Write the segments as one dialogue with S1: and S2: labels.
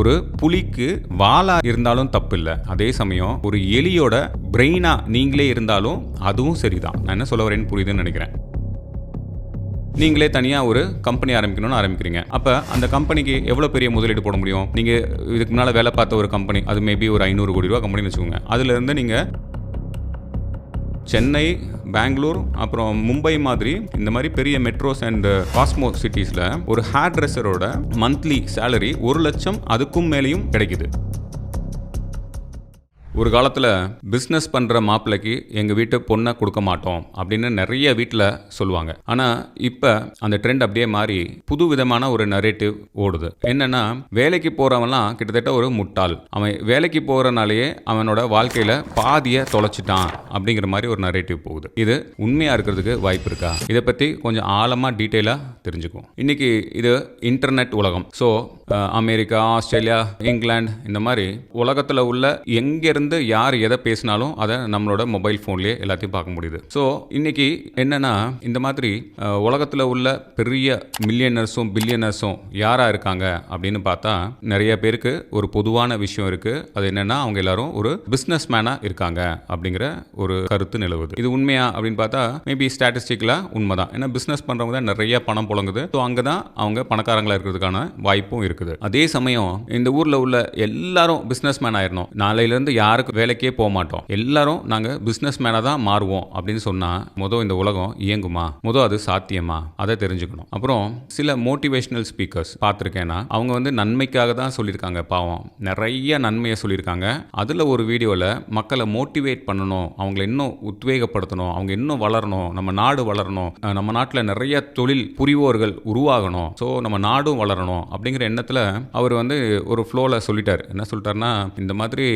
S1: ஒரு புலிக்கு வாலா இருந்தாலும் தப்பில்லை. அதே சமயம் ஒரு எலியோட பிரெயினா நீங்களே இருந்தாலும் அதுவும் சரிதான். நான் என்ன சொல்ல வரேன்னு புரியுதுன்னு நினைக்கிறேன். நீங்களே தனியாக ஒரு கம்பெனி ஆரம்பிக்கணும்னு ஆரம்பிக்கிறீங்க. அப்போ அந்த கம்பெனிக்கு எவ்வளோ பெரிய முதலீடு போட முடியும்? நீங்கள் இதுக்கு முன்னால் வேலை பார்த்த ஒரு கம்பெனி அது மேபி ஒரு ஐநூறு கோடி ரூபா கம்பெனின்னு வச்சுக்கோங்க. அதுலேருந்து நீங்கள் சென்னை பெங்களூர் அப்புறம் மும்பை மாதிரி இந்த மாதிரி பெரிய மெட்ரோஸ் அண்ட் காஸ்மோ சிட்டிஸில் ஒரு ஹேர் ட்ரெஸ்ஸரோட மந்த்லி சேலரி ஒரு லட்சம் அதுக்கும் மேலேயும் கிடைக்குது. ஒரு காலத்தில் பிஸ்னஸ் பண்ணுற மாப்பிள்ளைக்கு எங்கள் வீட்டு பொண்ணை கொடுக்க மாட்டோம் அப்படின்னு நிறைய வீட்டில் சொல்லுவாங்க. ஆனால் இப்போ அந்த ட்ரெண்ட் அப்படியே மாறி புது விதமான ஒரு நரேட்டிவ் ஓடுது. என்னன்னா வேலைக்கு போகிறவன்லாம் கிட்டத்தட்ட ஒரு முட்டாள். அவன் வேலைக்கு போகிறனாலேயே அவனோட வாழ்க்கையில் பாதியை தொலைச்சிட்டான் அப்படிங்கிற மாதிரி ஒரு நரேட்டிவ் போகுது. இது உண்மையாக இருக்கிறதுக்கு வாய்ப்பு இருக்கா? இதை பற்றி கொஞ்சம் ஆழமாக டீட்டெயிலாக தெரிஞ்சுக்கும் இன்னைக்கு இது இன்டர்நெட் உலகம். ஸோ அமெரிக்கா ஆஸ்திரேலியா இங்கிலாந்து இந்த மாதிரி உலகத்தில் உள்ள எங்கேருந்து யார் எதை பேசினாலும் அதை நம்மளோட மொபைல் ஃபோன்லேயே எல்லாத்தையும் பார்க்க முடியுது. ஸோ இன்னைக்கு என்னன்னா இந்த மாதிரி உலகத்தில் உள்ள பெரிய மில்லியனர்ஸும் பில்லியனர்ஸும் யாராக இருக்காங்க அப்படின்னு பார்த்தா நிறைய பேருக்கு ஒரு பொதுவான விஷயம் இருக்குது அது என்னன்னா அவங்க எல்லாரும் ஒரு பிஸ்னஸ் மேனாக இருக்காங்க அப்படிங்கிற ஒரு கருத்து நிலவுது. இது உண்மையா அப்படின்னு பார்த்தா மேபி ஸ்டாட்டிஸ்டிக்கில் உண்மைதான். ஏன்னா பிஸ்னஸ் பண்ணுறவங்க தான் நிறைய பணம் புழங்குது. ஸோ அங்கே தான் அவங்க பணக்காரங்களாக இருக்கிறதுக்கான வாய்ப்பும் இருக்குது இருக்குது. அதே சமயம் இந்த ஊரில் உள்ள எல்லாரும் பிஸ்னஸ் மேன் ஆயிடணும் நாளையிலேருந்து யாருக்கு வேலைக்கே போக மாட்டோம். எல்லாரும் நாங்கள் பிஸ்னஸ் மேனாக தான் மாறுவோம் அப்படின்னு சொன்னால் மொதல் இந்த உலகம் இயங்குமா? மொதல் அது சாத்தியமா? அதை தெரிஞ்சுக்கணும். அப்புறம் சில மோட்டிவேஷனல் ஸ்பீக்கர்ஸ் பார்த்துருக்கேன்னா அவங்க வந்து நன்மைக்காக தான் சொல்லியிருக்காங்க பாவம். நிறைய நன்மையை சொல்லியிருக்காங்க. அதில் ஒரு வீடியோவில் மக்களை மோட்டிவேட் பண்ணணும் அவங்கள இன்னும் உத்வேகப்படுத்தணும் அவங்க இன்னும் வளரணும் நம்ம நாடு வளரணும் நம்ம நாட்டில் நிறைய தொழில் புரிவோர்கள் உருவாகணும். ஸோ நம்ம நாடும் வளரணும் அப்படிங்கிற எண்ணத்தை எண்ணத்தில் அவர் வந்து ஒரு ஃப்ளோவில் சொல்லிட்டார். என்ன சொல்லிட்டாருன்னா இந்த மாதிரி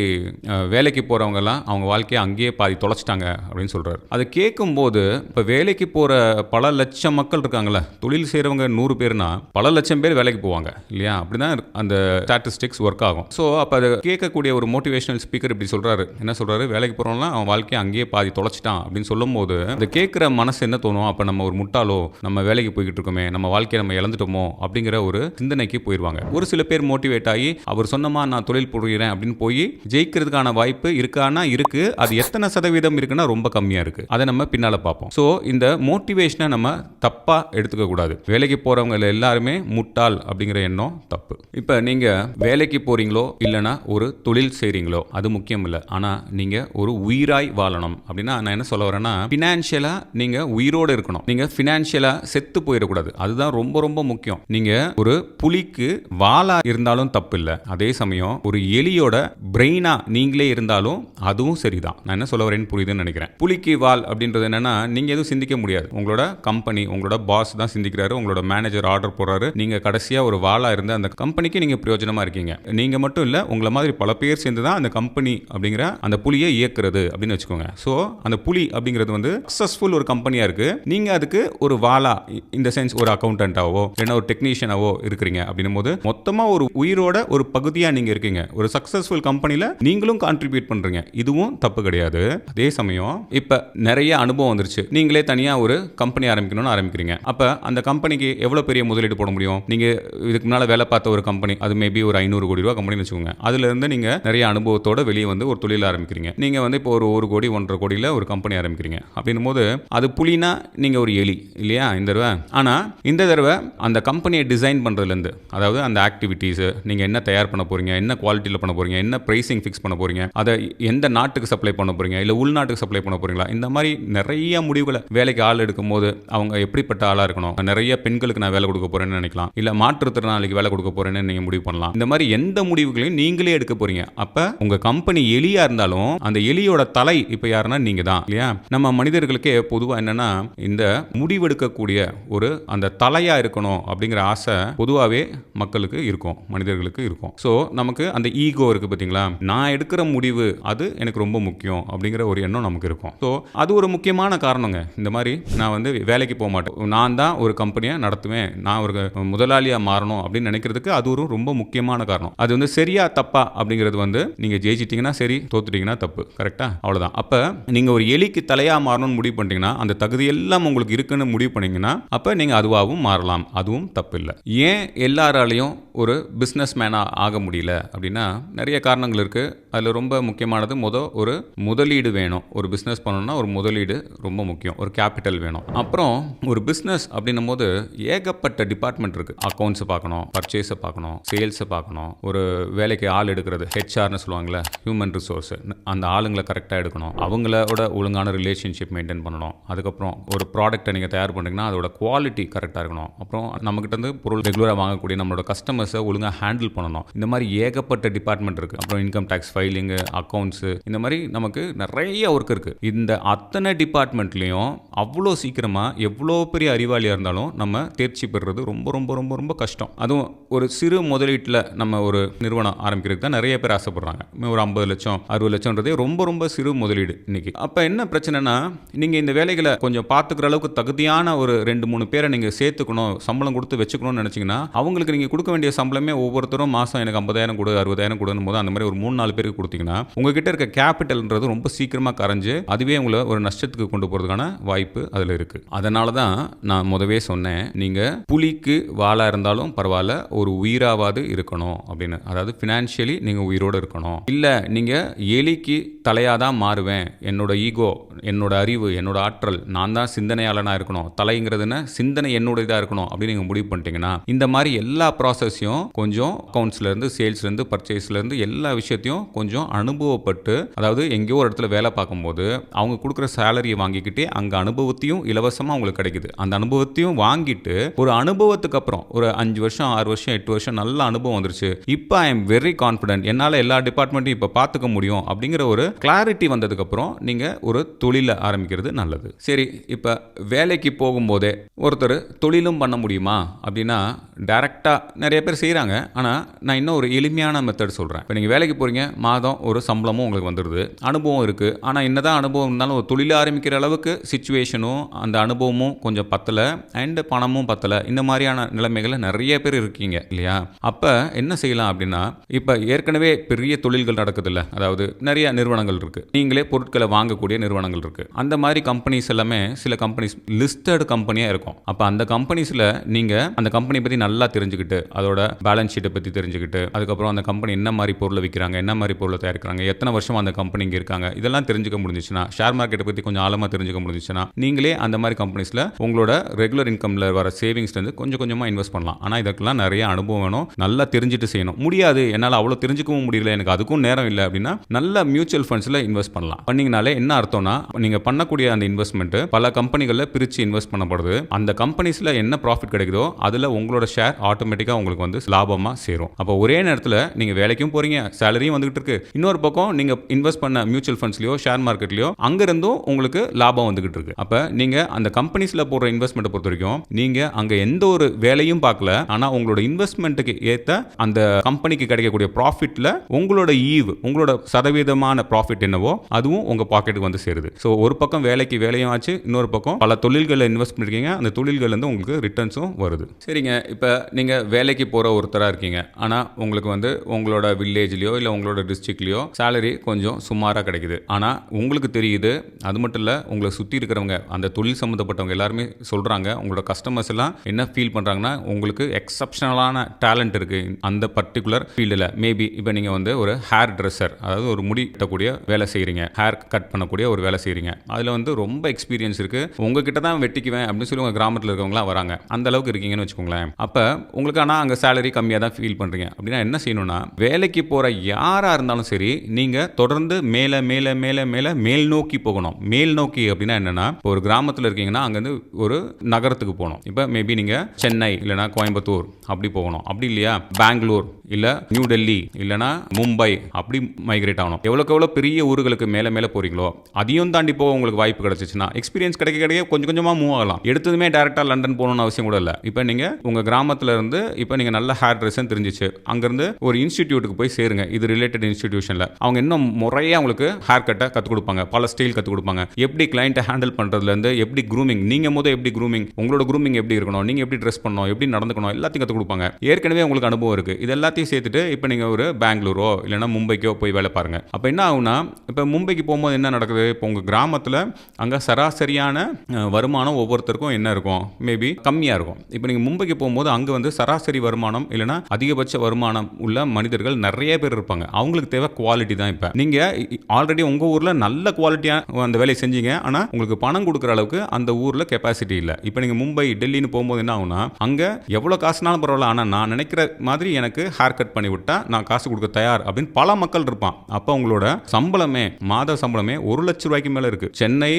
S1: வேலைக்கு போகிறவங்கலாம் அவங்க வாழ்க்கையை அங்கேயே பாதி தொலைச்சிட்டாங்க அப்படின்னு சொல்கிறார் அதை கேட்கும்போது இப்போ வேலைக்கு போகிற பல லட்சம் மக்கள் இருக்காங்களே தொழில் செய்கிறவங்க நூறு பேர்னா பல லட்சம் பேர் வேலைக்கு போவாங்க இல்லையா? அப்படிதான் அந்த ஸ்டாட்டிஸ்டிக்ஸ் ஒர்க் ஆகும். ஸோ அப்போ அதை கேட்கக்கூடிய ஒரு மோட்டிவேஷனல் ஸ்பீக்கர் இப்படி சொல்கிறாரு என்ன சொல்கிறாரு வேலைக்கு போகிறவங்களாம் அவன் வாழ்க்கையை அங்கேயே பாதி தொலைச்சிட்டான் அப்படின்னு சொல்லும்போது அந்த கேட்குற மனசு என்ன தோணும்? அப்போ நம்ம ஒரு முட்டாளோ நம்ம வேலைக்கு போய்கிட்டு இருக்கோமே நம்ம வாழ்க்கையை நம்ம இழந்துட்டோமோ அப்படிங்கிற ஒரு சிந்தனைக்கு போயிடுவாங்க ஒரு சில பேர் மோட்டிவேட் ஆகி அவர் சொன்னமா நான் தொழில் புரிகிறேன் அப்படின்னு போய் ஜெயிக்கிறதுக்கான வாய்ப்பு இருக்கானா இருக்கு. அது எத்தனை சதவீதம் இருக்குன்னா ரொம்ப கம்மியா இருக்கு. அதை நம்ம பின்னால பார்ப்போம். ஸோ இந்த மோட்டிவேஷனை நம்ம தப்பா எடுத்துக்க கூடாது. வேலைக்கு போறவங்க எல்லாருமே முட்டாள் அப்படிங்கிற எண்ணம் தப்பு. இப்போ நீங்க வேலைக்கு போறீங்களோ இல்லைன்னா ஒரு தொழில் செய்றீங்களோ அது முக்கியம் இல்லை. ஆனா நீங்க ஒரு உயிராய் வாழணும் அப்படின்னா நான் என்ன சொல்ல வரேன்னா பினான்சியலா நீங்க உயிரோடு இருக்கணும். நீங்க பினான்சியலா செத்து போயிடக்கூடாது. அதுதான் ரொம்ப ரொம்ப முக்கியம். நீங்க ஒரு புலிக்கு வாலா இருந்தாலும் தப்பு இல்லை அதே சமயம் ஒரு எலியோட பிரெயினா நீங்களே இருந்தாலும் அதுவும் சரிதான். நான் என்ன சொல்ல வரேன்னு புரியுதுன்னு நினைக்கிறேன். புலிக்கு வால் அப்படின்றது என்னன்னா நீங்க எதுவும் சிந்திக்க முடியாது. உங்களோட கம்பெனி உங்களோட பாஸ் தான் சிந்திக்கிறாரு. உங்களோட மேனேஜர் ஆர்டர் போடுறாரு. நீங்க கடைசியா ஒரு வாலா இருந்து அந்த கம்பெனிக்கு நீங்க பிரயோஜனமா இருக்கீங்க. நீங்க மட்டும் இல்ல உங்களை மாதிரி பல பேர் சேர்ந்து தான் அந்த கம்பெனி அப்படிங்கிற அந்த புலியை இயக்குறது அப்படின்னு வச்சுக்கோங்க. ஸோ அந்த புலி அப்படிங்கிறது வந்து சக்சஸ்ஃபுல் ஒரு கம்பெனியா இருக்கு. நீங்க அதுக்கு ஒரு வாலா இந்த சென்ஸ் ஒரு அக்கௌண்டன்ட்டாவோ இல்லைன்னா ஒரு டெக்னீஷியனாவோ இருக்கிறீங்க அப்படின்னும் போது மொத்தமா ஒரு உயிரோட ஒரு பகுதியா நீங்க இருக்கீங்க. ஒரு சக்சஸ்ஃபுல் கம்பெனில நீங்களும் கான்ட்ரிபியூட் பண்றீங்க. இதுவும் தப்பு கிடையாது. அதே சமயம் இப்ப நிறைய அனுபவம் வந்துருச்சு. நீங்களே தனியா ஒரு கம்பெனி ஆரம்பிக்கணும்னு ஆரம்பிக்கிறீங்க. அப்ப அந்த கம்பெனிக்கு எவ்வளவு பெரிய முதலீடு போட முடியும்? நீங்க இதுக்கு முன்னால வேலை பார்த்த ஒரு கம்பெனி அது மேபி ஒரு ஐநூறு கோடி ரூபா கம்பெனின்னு வச்சுக்கோங்க. அதுல இருந்து நீங்க நிறைய அனுபவத்தோட வெளியே வந்து ஒரு தொழில் ஆரம்பிக்கிறீங்க. நீங்க வந்து இப்போ ஒரு ஒரு கோடி ஒன்றரை கோடியில ஒரு கம்பெனி ஆரம்பிக்கிறீங்க. அப்படின்னும் போது அது புலினா நீங்க ஒரு எலி இல்லையா? இந்த தடவை. ஆனா இந்த தடவை அந்த கம்பெனியை டிசைன் பண்ணுறதுலேருந்து அதாவது அந்த ஆக்டிவிட்டீஸு நீங்கள் என்ன தயார் பண்ண போறீங்க? என்ன குவாலிட்டியில் பண்ண போகிறீங்க என்ன ப்ரைஸிங் ஃபிக்ஸ் பண்ண போறீங்க? அதை எந்த நாட்டுக்கு சப்ளை பண்ண போகிறீங்க இல்லை உள்நாட்டுக்கு சப்ளை பண்ண போகிறீங்களா இந்த மாதிரி நிறைய முடிவுகளை வேலைக்கு ஆள் எடுக்கும் போது அவங்க எப்படிப்பட்ட ஆளாக இருக்கணும்? நிறைய பெண்களுக்கு நான் வேலை கொடுக்க போகிறேன்னு நினைக்கலாம். இல்லை மாற்றுத்திறனாளிக்கு வேலை கொடுக்க போறேன்னு நீங்கள் முடிவு பண்ணலாம். இந்த மாதிரி எந்த முடிவுகளையும் நீங்களே எடுக்க போறீங்க. அப்போ உங்கள் கம்பெனி எலியாக இருந்தாலும் அந்த எலியோட தலை இப்போ யாருன்னா நீங்கள் தான் இல்லையா? நம்ம மனிதர்களுக்கே பொதுவாக என்னென்னா இந்த முடிவெடுக்கக்கூடிய ஒரு அந்த தலையாக இருக்கணும் அப்படிங்கிற ஆசை பொதுவாகவே மக்கள் மக்களுக்கு இருக்கும் மனிதர்களுக்கு இருக்கும். ஸோ நமக்கு அந்த ஈகோ இருக்கு பார்த்தீங்களா நான் எடுக்கிற முடிவு அது எனக்கு ரொம்ப முக்கியம் அப்படிங்கிற ஒரு எண்ணம் நமக்கு இருக்கும். ஸோ அது ஒரு முக்கியமான காரணங்க. இந்த மாதிரி நான் வந்து வேலைக்கு போக மாட்டேன். நான் தான் ஒரு கம்பெனியை நடத்துவேன். நான் ஒரு முதலாளியாக மாறணும் அப்படின்னு நினைக்கிறதுக்கு அது ஒரு ரொம்ப முக்கியமான காரணம். அது வந்து சரியா தப்பா அப்படிங்கிறது வந்து நீங்க ஜெயிச்சிட்டீங்கன்னா சரி தோத்துட்டீங்கன்னா தப்பு. கரெக்டா அவ்வளோதான் அப்ப நீங்க ஒரு எலிக்கு தலையா மாறணும்னு முடிவு பண்ணிட்டீங்கன்னா அந்த தகுதி எல்லாம் உங்களுக்கு இருக்குன்னு முடிவு பண்ணீங்கன்னா அப்ப நீங்க அதுவாகவும் மாறலாம். அதுவும் தப்பு இல்லை ஏன் எல்லாராலையும் யாராலையும் ஒரு பிஸ்னஸ் மேனாக ஆக முடியல அப்படின்னா நிறைய காரணங்கள் இருக்குது அதில் ரொம்ப முக்கியமானது முத ஒரு முதலீடு வேணும். ஒரு பிஸ்னஸ் பண்ணணும்னா ஒரு முதலீடு ரொம்ப முக்கியம். ஒரு கேபிட்டல் வேணும். அப்புறம் ஒரு பிஸ்னஸ் அப்படின்னும் போது ஏகப்பட்ட டிபார்ட்மெண்ட் இருக்குது அக்கௌண்ட்ஸை பார்க்கணும் பர்ச்சேஸை பார்க்கணும் சேல்ஸை பார்க்கணும். ஒரு வேலைக்கு ஆள் எடுக்கிறது ஹெச்ஆர்னு சொல்லுவாங்களே ஹியூமன் ரிசோர்ஸ் அந்த ஆளுங்களை கரெக்டாக எடுக்கணும். அவங்களோட ஒழுங்கான ரிலேஷன்ஷிப் மெயின்டைன் பண்ணணும். அதுக்கப்புறம் ஒரு ப்ராடக்ட்டை நீங்கள் தயார் பண்ணுறீங்கன்னா அதோட குவாலிட்டி கரெக்டாக இருக்கணும். அப்புறம் நம்மக்கிட்ட இருந்து பொருள் ரெகுலராக வாங்கக்கூடிய நம்மளோட கஸ்டமர்ஸை ஒழுங்காக ஹேண்டில் பண்ணணும். இந்த மாதிரி ஏகப்பட்ட டிபார்ட்மெண்ட் இருக்குது அப்புறம் இன்கம் டேக்ஸ் ஃபைலிங்கு அக்கௌண்ட்ஸு இந்த மாதிரி நமக்கு நிறைய ஒர்க் இருக்குது இந்த அத்தனை டிபார்ட்மெண்ட்லேயும் அவ்வளோ சீக்கிரமாக எவ்வளோ பெரிய அறிவாளியாக இருந்தாலும் நம்ம தேர்ச்சி பெறுறது ரொம்ப ரொம்ப ரொம்ப ரொம்ப கஷ்டம். அதுவும் ஒரு சிறு முதலீட்டில் நம்ம ஒரு நிறுவனம் ஆரம்பிக்கிறதுக்கு தான் நிறைய பேர் ஆசைப்படுறாங்க. ஒரு ஐம்பது லட்சம் அறுபது லட்சம்ன்றதே ரொம்ப ரொம்ப சிறு முதலீடு இன்னைக்கு. அப்போ என்ன பிரச்சனைனா நீங்கள் இந்த வேலைகளை கொஞ்சம் பார்த்துக்கிற அளவுக்கு தகுதியான ஒரு ரெண்டு மூணு பேரை நீங்கள் சேர்த்துக்கணும் சம்பளம் கொடுத்து வச்சுக்கணும்னு நினச்சிங்கன்னா அவங்களுக்கு நீங்கள் கொடுக்க வேண்டிய சம்பளமே ஒவ்வொருத்தரும் மாதம் எனக்கு ஐம்பதாயிரம் கொடு அறுபதாயிரம் கொடுன்னு போது அந்த மாதிரி ஒரு மூணு நாலு பேருக்கு கொடுத்தீங்கன்னா உங்ககிட்ட இருக்க கேபிட்டல்ன்றது ரொம்ப சீக்கிரமாக கரைஞ்சு அதுவே உங்களை ஒரு நஷ்டத்துக்கு கொண்டு போகிறதுக்கான வாய்ப்பு அதில் இருக்குது அதனால தான் நான் முதவே சொன்னேன் நீங்கள் புலிக்கு வாழாக இருந்தாலும் பரவாயில்ல ஒரு உயிராவது இருக்கணும் அப்படின்னு. அதாவது ஃபினான்ஷியலி நீங்கள் உயிரோடு இருக்கணும். இல்லை நீங்கள் எலிக்கு தலையாக தான் மாறுவேன் என்னோட ஈகோ என்னோட அறிவு என்னோட ஆற்றல் நான் தான் சிந்தனையாளனாக இருக்கணும் தலைங்கிறதுன்னு சிந்தனை என்னோட இதாக இருக்கணும் அப்படின்னு நீங்கள் முடிவு பண்ணிட்டீங்கன்னா இந்த மாதிரி எல்லா ப்ராசஸையும் கொஞ்சம் அக்கௌண்ட்ஸ்லேருந்து சேல்ஸ்லேருந்து பர்ச்சேஸ்லேருந்து எல்லா விஷயத்தையும் கொஞ்சம் அனுபவப்பட்டு அதாவது எங்கேயோ ஒரு இடத்துல வேலை பார்க்கும்போது அவங்க கொடுக்குற சேலரியை வாங்கிக்கிட்டே அங்கே அனுபவத்தையும் இலவசமாக அவங்களுக்கு கிடைக்குது. அந்த அனுபவத்தையும் வாங்கிட்டு ஒரு அனுபவத்துக்கு அப்புறம் ஒரு அஞ்சு வருஷம் ஆறு வருஷம் எட்டு வருஷம் நல்ல அனுபவம் வந்துருச்சு. இப்போ ஐ எம் வெரி கான்ஃபிடென்ட் என்னால் எல்லா டிபார்ட்மெண்ட்டையும் இப்போ பார்த்துக்க முடியும் அப்படிங்கிற ஒரு கிளாரிட்டி வந்ததுக்கப்புறம் நீங்கள் ஒரு தொழிலை ஆரம்பிக்கிறது நல்லது. சரி இப்போ வேலைக்கு போகும்போதே ஒருத்தர் தொழிலும் பண்ண முடியுமா? அப்படின்னா டைரெக்டாக நிறைய பேர் செய்கிறாங்க ஆனால் நான் இன்னும் ஒரு எளிமையான மெத்தட் சொல்கிறேன் இப்போ நீங்கள் வேலைக்கு போகிறீங்க மாதம் ஒரு சம்பளமும் உங்களுக்கு வந்துடுது அனுபவம் இருக்குது ஆனால் என்னதான் அனுபவம் இருந்தாலும் ஒரு தொழில் ஆரம்பிக்கிற அளவுக்கு சுச்சுவேஷனும் அந்த அனுபவமும் கொஞ்சம் பத்தலை. அண்டு பணமும் பத்தலை. இந்த மாதிரியான நிலைமைகளை நிறைய பேர் இருக்கீங்க இல்லையா? அப்போ என்ன செய்யலாம் அப்படின்னா இப்போ ஏற்கனவே பெரிய தொழில்கள் நடக்குதுல்ல. அதாவது நிறைய நிறுவனங்கள் இருக்குது நீங்களே பொருட்களை வாங்கக்கூடிய நிறுவனங்கள் இருக்குது அந்த மாதிரி கம்பெனிஸ் எல்லாமே சில கம்பெனிஸ் லிஸ்டட் கம்பெனியாக இருக்கும். அப்போ அந்த கம்பெனிஸில் நீங்கள் அந்த கம்பெனி பற்றி நல்லா தெரிஞ்சுக்கிட்டு அதோட பேலன்ஸ் ஷீட்டை பற்றி தெரிஞ்சுக்கிட்டு அதுக்கப்புறம் அந்த கம்பெனி என்ன மாதிரி பொருளை விற்கிறாங்க என்ன மாதிரி பொருளை தயாரிக்கிறாங்க எத்தனை வருஷம் அந்த கம்பெனி இங்கே இருக்காங்க இதெல்லாம் தெரிஞ்சுக்க முடிஞ்சிச்சுன்னா ஷேர் மார்க்கெட்டை பற்றி கொஞ்சம் ஆழமாக தெரிஞ்சுக்க முடிஞ்சிச்சுன்னா நீங்களே அந்த மாதிரி கம்பெனிஸில் உங்களோட ரெகுலர் இன்கமில் வர சேவிங்ஸ்லேருந்து கொஞ்சம் கொஞ்சமாக இன்வெஸ்ட் பண்ணலாம். ஆனால் இதற்கெல்லாம் நிறைய அனுபவம் வேணும். நல்லா தெரிஞ்சுட்டு செய்யணும். முடியாது. என்னால் அவ்வளோ தெரிஞ்சுக்கவும் முடியல. எனக்கு அதுக்கும் நேரம் இல்லை அப்படின்னா நல்ல மியூச்சுவல் ஃபண்ட்ஸில் இன்வெஸ்ட் பண்ணலாம். பண்ணிங்கனாலே என்ன அர்த்தம்னா நீங்கள் பண்ணக்கூடிய அந்த இன்வெஸ்ட்மெண்ட் பல கம்பெனிகளில் பிரித்து இன்வெஸ்ட் பண்ணப்படுது. அந்த கம்பெனிஸில் என்ன ப்ராஃபிட் கிடைக்குதோ அதில் உங்களோட ஷேர் ஆட்டோமேட்டிக்காக உங்களுக்கு வந்து லாபமாக சேரும். அப்போ ஒரே நேரத்தில் நீங்கள் வேலைக்கும் போகிறீங்க சேலரியும் வந்துகிட்டு இருக்கு. இன்னொரு பக்கம் நீங்கள் இன்வெஸ்ட் பண்ண மியூச்சுவல் ஃபண்ட்ஸ்லையோ ஷேர் மார்க்கெட்லையோ அங்கிருந்தும் உங்களுக்கு லாபம் வந்துகிட்டு இருக்கு. அப்போ நீங்கள் அந்த கம்பெனிஸில் போடுற இன்வெஸ்ட்மெண்ட்டை பொறுத்த வரைக்கும் நீங்கள் அங்கே எந்த ஒரு வேலையும் பார்க்கல. ஆனால் உங்களோட இன்வெஸ்ட்மெண்ட்டுக்கு ஏற்ற அந்த கம்பெனிக்கு கிடைக்கக்கூடிய ப்ராஃபிட்டில் உங்களோட ஈவ் உங்களோட சதவீதமான ப்ராஃபிட் என்னவோ அதுவும் உங்கள் பாக்கெட்டுக்கு வந்து சேருது. ஸோ ஒரு பக்கம் வேலைக்கு வேலையும் ஆச்சு இன்னொரு பக்கம் பல தொழில்களில் இன்வெஸ்ட் பண்ணிருக்கீங்க. அந்த தொழில்கள்லேருந்து உங்களுக்கு ரிட்டர்ன்ஸும் வருது. சரிங்க. இப்போ நீங்கள் வேலை வேலைக்கு போகிற ஒருத்தராக இருக்கீங்க. ஆனால் உங்களுக்கு வந்து உங்களோட வில்லேஜ்லேயோ இல்லை உங்களோட டிஸ்ட்ரிக்ட்லேயோ சேலரி கொஞ்சம் சுமாராக கிடைக்குது. ஆனால் உங்களுக்கு தெரியுது அது மட்டும் இல்லை உங்களை சுற்றி இருக்கிறவங்க அந்த தொழில் சம்மந்தப்பட்டவங்க எல்லாருமே சொல்கிறாங்க உங்களோட கஸ்டமர்ஸ் எல்லாம் என்ன ஃபீல் பண்ணுறாங்கன்னா உங்களுக்கு எக்ஸப்ஷனலான டேலண்ட் இருக்குது அந்த பர்டிகுலர் ஃபீல்டில் மேபி இப்போ நீங்கள் வந்து ஒரு ஹேர் ட்ரெஸ்ஸர் அதாவது ஒரு முடி கட்டக்கூடிய வேலை செய்கிறீங்க ஹேர் கட் பண்ணக்கூடிய ஒரு வேலை செய்கிறீங்க அதில் வந்து ரொம்ப எக்ஸ்பீரியன்ஸ் இருக்குது உங்ககிட்ட தான் வெட்டிக்குவேன் அப்படின்னு சொல்லி உங்கள் கிராமத்தில் இருக்கவங்களாம் வராங்க. அந்த அளவுக்கு இருக்கீங்கன்னு வச்சுக்கோங்களேன். அப்போ உங்களுக்கு ஆனால் அங்கே சேலரி கம்மியாக தான் ஃபீல் பண்ணுறீங்க அப்படின்னா என்ன செய்யணும்னா வேலைக்கு போகிற யாராக இருந்தாலும் சரி நீங்கள் தொடர்ந்து மேலே மேலே மேலே மேலே மேல் நோக்கி போகணும். மேல் நோக்கி அப்படின்னா என்னென்னா இப்போ ஒரு கிராமத்தில் இருக்கீங்கன்னா அங்கேருந்து ஒரு நகரத்துக்கு போகணும். இப்போ மேபி நீங்கள் சென்னை இல்லைனா கோயம்புத்தூர் அப்படி போகணும். அப்படி இல்லையா? பெங்களூர் இல்லை நியூ டெல்லி இல்லைனா மும்பை அப்படி மைக்ரேட் ஆகணும். எவ்வளோக்கு எவ்வளோ பெரிய ஊர்களுக்கு மேலே மேலே போகிறீங்களோ அதையும் தாண்டி போக உங்களுக்கு வாய்ப்பு கிடச்சிச்சுன்னா எக்ஸ்பீரியன்ஸ் கிடைக்க கிடைக்க கொஞ்சம் கொஞ்சமாக மூவ் ஆகலாம். எடுத்ததுமே டேரெக்டாக லண்டன் போகணும்னு அவசியம் கூட இல்லை. இப்போ நீங்கள் உங்கள் கிராமத்தில் இருந்து இப்போ நீங்கள் நல்ல ஹேர் ட்ரெஸ்ன்னு தெரிஞ்சிச்சு. அங்கேருந்து ஒரு இன்ஸ்டிடியூட்டுக்கு போய் சேருங்க. இது ரிலேட்டட் இன்ஸ்டிடியூஷனில் அவங்க இன்னும் முறையாக உங்களுக்கு ஹேர் கட்டை கற்றுக் கொடுப்பாங்க. பல ஸ்டைல் கற்றுக் கொடுப்பாங்க. எப்படி கிளைண்ட்டை ஹேண்டில் பண்ணுறதுலேருந்து எப்படி க்ரூமிங் நீங்கள் போது எப்படி க்ரூமிங் உங்களோட க்ரூமிங் எப்படி இருக்கணும்? நீங்கள் எப்படி ட்ரெஸ் பண்ணணும்? எப்படி நடந்துக்கணும்? எல்லாத்தையும் கற்றுக் கொடுப்பாங்க. ஏற்கனவே உங்களுக்கு அனுபவம் இருக்குது இது எல்லாத்தையும் சேர்த்துட்டு இப்போ நீங்கள் ஒரு பெங்களூரோ இல்லைனா மும்பைக்கோ போய் வேலை பாருங்கள் அப்போ என்ன ஆகுனா இப்போ மும்பைக்கு போகும்போது என்ன நடக்குது? இப்போ உங்கள் கிராமத்தில் அங்கே சராசரியான வருமானம் ஒவ்வொருத்தருக்கும் என்ன இருக்கும்? மேபி கம்மியாக இருக்கும். இப்போ நீங்கள் மும்பைக்கு போகும்போது அங்கே வந்து சராசரி சராசரி வருமானம் இல்லைன்னா அதிகபட்ச வருமானம் உள்ள மனிதர்கள் நிறைய பேர் இருப்பாங்க. அவங்களுக்கு தேவை குவாலிட்டி தான் இப்போ. நீங்கள் ஆல்ரெடி உங்கள் ஊரில் நல்ல குவாலிட்டியாக அந்த வேலையை செஞ்சீங்க. ஆனால் உங்களுக்கு பணம் கொடுக்குற அளவுக்கு அந்த ஊரில் கெப்பாசிட்டி இல்லை. இப்போ நீங்கள் மும்பை டெல்லின்னு போகும்போது என்ன ஆகும்னா அங்கே எவ்வளோ காசுனாலும் பரவாயில்ல. ஆனால் நான் நினைக்கிற மாதிரி எனக்கு ஹேர் கட் பண்ணி விட்டா நான் காசு கொடுக்க தயார் அப்படின்னு பல மக்கள் இருப்பான். அப்போ உங்களோட சம்பளமே மாத சம்பளமே ஒரு லட்ச ரூபாய்க்கு மேலே இருக்குது சென்னை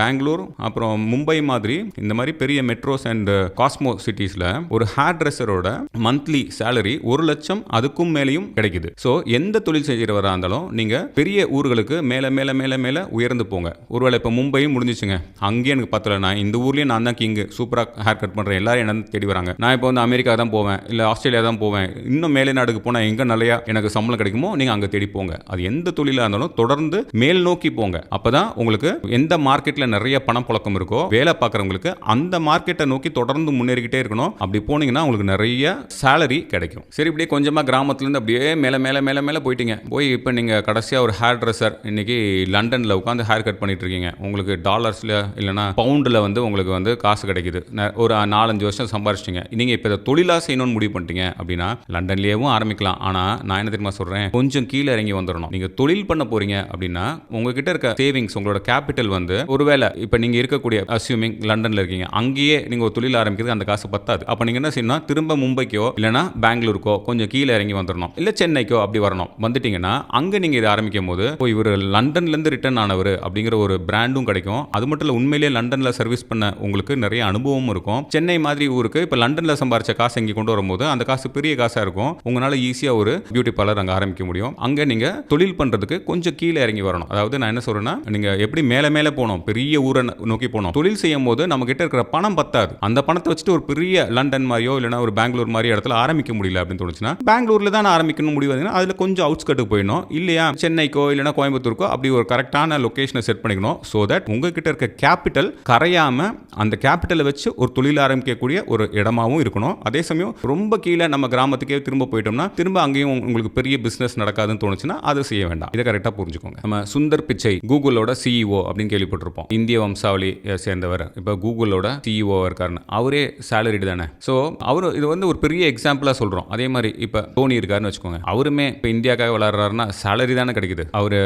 S1: பெங்களூர் அப்புறம் மும்பை மாதிரி இந்த மாதிரி பெரிய மெட்ரோஸ் அண்ட் காஸ்மோ சிட்டிஸில் ஒரு ஹேர் ட்ரெஸ்ஸரோட மந்த்லி சேலரி ஒரு லட்சம் அதுக்கும் மேலேயும் கிடைக்குது. ஸோ எந்த தொழில் செய்கிறவராக இருந்தாலும் நீங்கள் பெரிய ஊர்களுக்கு மேலே மேலே மேலே மேலே உயர்ந்து போங்க. ஒருவேளை இப்போ மும்பையும் முடிஞ்சிச்சுங்க. அங்கேயும் எனக்கு பத்தல. நான் இந்த ஊர்லேயும் நான் தான் கிங்கு. சூப்பராக ஹேர் கட் பண்ணுறேன் எல்லாரும் என்ன தேடி வராங்க. நான் இப்போ வந்து அமெரிக்கா தான் போவேன். இல்லை ஆஸ்திரேலியா தான் போவேன். இன்னும் மேலே நாடுக்கு போனால் எங்கே நிறையா எனக்கு சம்பளம் கிடைக்குமோ நீங்கள் அங்கே தேடி போங்க. அது எந்த தொழிலாக இருந்தாலும் தொடர்ந்து மேல் நோக்கி போங்க. அப்போ தான் உங்களுக்கு எந்த மார்க்கெட்டில் நிறைய பணம் புழக்கம் இருக்கோ வேலை பார்க்குறவங்களுக்கு அந்த மார்க்கெட்டை நோக்கி தொடர்ந்து முன்னேறிக்கிட்டே இருக்கணும். அப்படி போனீங்கன்னா உங்களுக்கு நிறைய சேலரி கிடைக்கும். சரி இப்படியே கொஞ்சமாக கிராமத்துலேருந்து அப்படியே மேலே மேலே மேலே மேலே போயிட்டீங்க. போய் இப்போ நீங்கள் கடைசியாக ஒரு ஹேர் ட்ரெஸ்ஸர் இன்னைக்கு லண்டனில் உட்காந்து ஹேர் கட் பண்ணிட்டு இருக்கீங்க உங்களுக்கு டாலர்ஸில் இல்லைனா பவுண்டில் வந்து உங்களுக்கு வந்து காசு கிடைக்குது. ஒரு நாலஞ்சு வருஷம் சம்பாரிச்சிட்டிங்க. நீங்கள் இப்போ இதை தொழிலாக செய்யணும்னு முடிவு பண்ணிட்டீங்க அப்படின்னா லண்டன்லேயும் ஆரம்பிக்கலாம். ஆனால் நான் என்ன தெரியுமா சொல்கிறேன் கொஞ்சம் கீழே இறங்கி வந்துடணும் நீங்கள் தொழில் பண்ண போகிறீங்க அப்படின்னா உங்ககிட்ட இருக்க சேவிங்ஸ் உங்களோட கேபிட்டல் வந்து ஒருவேளை இப்போ நீங்கள் இருக்கக்கூடிய அஸ்யூமிங் லண்டனில் இருக்கீங்க அங்கேயே நீங்கள் ஒரு தொழில் ஆரம்பிக்கிறது அந்த காசு பத்தாது. அப்போ நீங்கள் என்ன செய்யணும் திரும்ப மும்பைக்கோ இல்லைனா பெங்களூருக்கோ கொஞ்சம் கீழே இறங்கி வந்துடணும் இல்லை சென்னைக்கோ அப்படி வரணும். வந்துட்டீங்கன்னா அங்கே நீங்கள் இதை ஆரம்பிக்கும் போது இப்போ இவர் லண்டன்லேருந்து ரிட்டர்ன் ஆனவர் அப்படிங்கிற ஒரு பிராண்டும் கிடைக்கும். அது மட்டும் இல்லை உண்மையிலேயே லண்டனில் சர்வீஸ் பண்ண உங்களுக்கு நிறைய அனுபவமும் இருக்கும். சென்னை மாதிரி ஊருக்கு இப்போ லண்டனில் சம்பாரிச்ச காசு இங்கே கொண்டு வரும்போது அந்த காசு பெரிய காசாக இருக்கும். உங்களால் ஈஸியாக ஒரு பியூட்டி பார்லர் அங்கே ஆரம்பிக்க முடியும். அங்கே நீங்கள் தொழில் பண்ணுறதுக்கு கொஞ்சம் கீழே இறங்கி வரணும். அதாவது நான் என்ன சொல்கிறேன்னா நீங்கள் எப்படி மேலே மேலே போகணும் பெரிய ஊரை நோக்கி போகணும். தொழில் செய்யும் போது நம்ம கிட்ட இருக்கிற பணம் பத்தாது. அந்த பணத்தை வச்சுட்டு ஒரு பெரிய லண்டன் மாதிரியோ இல்லைனா ஒரு பெங்களூர் மாதிரி இடத்துல ஆரம்பிக்க முடியல அப்படின்னு தோணுச்சுன்னா பெங்களூர்ல தான் ஆரம்பிக்கணும் முடிவு அதில் கொஞ்சம் அவுட்ஸ்கட்டுக்கு போயிடணும். இல்லையா? சென்னைக்கோ இல்லைனா கோயம்புத்தூருக்கோ அப்படி ஒரு கரெக்டான லொக்கேஷனை செட் பண்ணிக்கணும். ஸோ தட் உங்ககிட்ட இருக்க கேபிட்டல் கரையாம அந்த கேபிட்டலை வச்சு ஒரு தொழில் ஆரம்பிக்கக்கூடிய ஒரு இடமாவும் இருக்கணும். அதே சமயம் ரொம்ப கீழே நம்ம கிராமத்துக்கே திரும்ப போயிட்டோம்னா திரும்ப அங்கேயும் உங்களுக்கு பெரிய பிசினஸ் நடக்காதுன்னு தோணுச்சுன்னா அதை செய்ய வேண்டாம். இதை கரெக்டாக புரிஞ்சுக்கோங்க. நம்ம சுந்தர் பிச்சை கூகுளோட சிஇஓ அப்படின்னு கேள்விப்பட்டிருப்போம். இந்திய வம்சாவளி சேர்ந்தவர். இப்போ கூகுளோட சிஇஓ இருக்காருன்னு. அவரே சேலரிடு தானே. ஸோ அவர் இது வந்து ஒரு பெரிய எக்ஸாம்பிளாக சொல்கிறோம் அதே மாதிரி இப்போ தோனி இருக்காருன்னு வச்சுக்கோங்க. அவருமே இப்போ இந்தியாக்காக விளாட்றாருன்னா சேலரி தானே கிடைக்குது. அவர்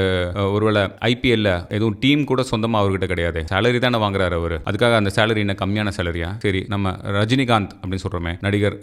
S1: ஒருவேளை ஐபிஎல்ல எதுவும் டீம் கூட சொந்தமாக அவர்கிட்ட கிடையாது. சேலரி தானே வாங்குறாரு அவர். அதுக்காக அந்த சேலரி என்ன கம்மியான சேலரியா சரி நம்ம ரஜினிகாந்த் அப்படின்னு சொல்கிறோமே நடிகர்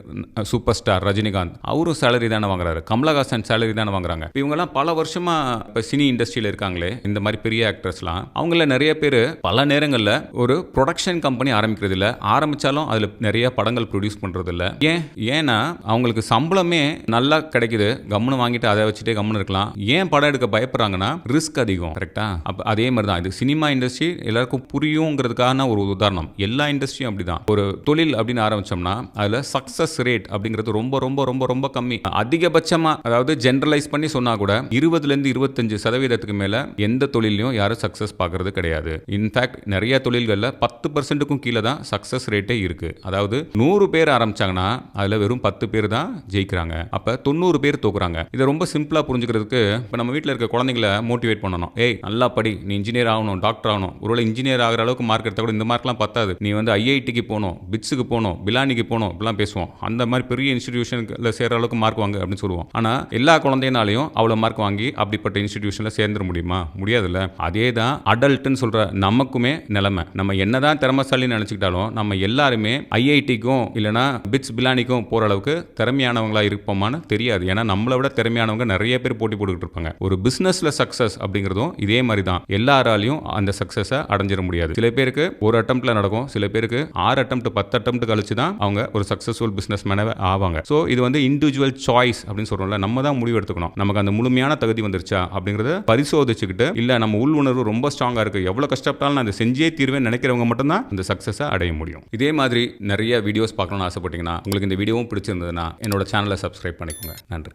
S1: சூப்பர் ஸ்டார் ரஜினிகாந்த். அவரும் சேலரி தானே வாங்குறாரு. கமலஹாசன் சேலரி தானே வாங்குறாங்க. இவங்கெல்லாம் பல வருஷமா இப்போ சினி இண்டஸ்ட்ரியில் இருக்காங்களே. இந்த மாதிரி பெரிய ஆக்டர்ஸ்லாம் அவங்கள நிறைய பேர் பல நேரங்களில் ஒரு ப்ரொடக்ஷன் கம்பெனி ஆரம்பிக்கிறது இல்ல ஆரம்பிச்சாலும் அதில் நிறைய படங்கள் ப்ரொடியூஸ் பண்றது இல்ல ஏன்? ஏன்னா அவங்களுக்கு சம்பளமே நல்லா கிடைக்குது. கம்முன்னு வாங்கிட்டு அதை வச்சுட்டே கம்முன்னு இருக்கலாம். ஏன் படம் எடுக்க பயப்படுறாங்கன்னா ரிஸ்க் அதிகம். கரெக்டா அப்போ அதே மாதிரி தான் இது சினிமா இண்டஸ்ட்ரி எல்லாருக்கும் புரியுங்கிறதுக்கான ஒரு உதாரணம். எல்லா இண்டஸ்ட்ரியும் அப்படிதான். ஒரு தொழில் அப்படின்னு ஆரம்பிச்சோம்னா அதில் சக்ஸஸ் ரேட் அப்படிங்கிறது ரொம்ப ரொம்ப ரொம்ப ரொம்ப கம்மி. அதிகபட்சமாக அதாவது ஜென்ரலைஸ் பண்ணி சொன்னா கூட இருபதுலேருந்து இருபத்தஞ்சு சதவீதத்துக்கு மேலே எந்த தொழிலையும் யாரும் சக்ஸஸ் பார்க்கறது கிடையாது. இன்ஃபேக்ட் நிறைய தொழில்களில் பத்து பர்சன்ட்டுக்கும் கீழே தான் சக்ஸஸ் ரேட்டே இருக்கு. அதாவது நூறு பேர் ஆரம்பிச்சாங்கன்னா அதில் வெறும் பத்து பேர் தான் ஜெயிக்கிறாங்க. அப்போ தொண்ணூறு பேர் தோக்குறாங்க. இதை ரொம்ப சிம்பிளாக புரிஞ்சுக்கிறதுக்கு இப்போ நம்ம வீட்டில் இருக்க குழந்தைங்களை மோட்டிவேட் பண்ணணும். ஏய் நல்லா படி நீ இன்ஜினியர் ஆகணும் டாக்டர் ஆகணும். ஒருவேளை இன்ஜினியர் ஆகிற அளவுக்கு மார்க் எடுத்தால் கூட இந்த மார்க்லாம் பத்தாது. நீ வந்து ஐஐடிக்கு போகணும் பிட்ஸுக்கு போகணும் பிலானிக்கு போகணும் இப்படிலாம் பேசுவோம். அந்த மாதிரி பெரிய இன்ஸ்டிடியூஷனில் சேர்கிற அளவுக்கு மார்க் வாங்க அப்படின்னு சொல்லுவோம். ஆனால் எல்லா குழந்தைனாலையும் அவ்வளோ மார்க் வாங்கி அப்படிப்பட்ட இன்ஸ்டிடியூஷனில் சேர்ந்துட முடியுமா? முடியாதுல்ல. அதே தான் அடல்ட்டுன்னு சொல்கிற நமக்குமே நிலைமை. நம்ம என்னதான் திறமசாலின்னு நினச்சிக்கிட்டாலும் நம்ம எல்லாருமே ஐஐடிக்கும் இல்லைனா பிட்ஸ் பிலானிக்கும் போகிற அளவுக்கு திறமையானவங்களா இருப்போமான்னு தெரியாது. ஏன்னா நம்மளை விட திறமையானவங்க நிறைய பேர் போட்டி போட்டுக்கிட்டு இருப்பாங்க. ஒரு பிஸ்னஸில் சக்ஸஸ் அப்படிங்கிறதும் இதே மாதிரி தான் எல்லாராலையும் அந்த சக்ஸஸை அடைஞ்சிட முடியாது. சில பேருக்கு ஒரு அட்டம்ப்ட்ல நடக்கும். சில பேருக்கு ஆறு அட்டம்ப்ட் பத்து அட்டம்ப்ட் கழிச்சு தான் அவங்க ஒரு சக்ஸஸ்ஃபுல் பிஸ்னஸ் மேனவே ஆவாங்க. ஸோ இது வந்து இண்டிவிஜுவல் சாய்ஸ் அப்படின்னு சொல்றோம்ல. நம்ம தான் முடிவு எடுத்துக்கணும். நமக்கு அந்த முழுமையான தகுதி வந்துருச்சா அப்படிங்கிறத பரிசோதிச்சுக்கிட்டு இல்லை நம்ம உள் உணர்வு ரொம்ப ஸ்ட்ராங்காக இருக்கு. எவ்வளோ கஷ்டப்பட்டாலும் நான் அதை செஞ்சே தீர்வேன் நினைக்கிறவங்க மட்டும்தான் அந்த சக்ஸஸை அடைய முடியும். இதே மாதிரி நிறைய வீடியோஸ் பார்க்கணும்னு ஆசைப்பட்டீங்கன்னா உங்களுக்கு இந்த இந்த வீடியோவும் பிடிச்சிருந்ததுன்னா என்னோட சேனலை சப்ஸ்கிரைப் பண்ணிக்கோங்க. நன்றி.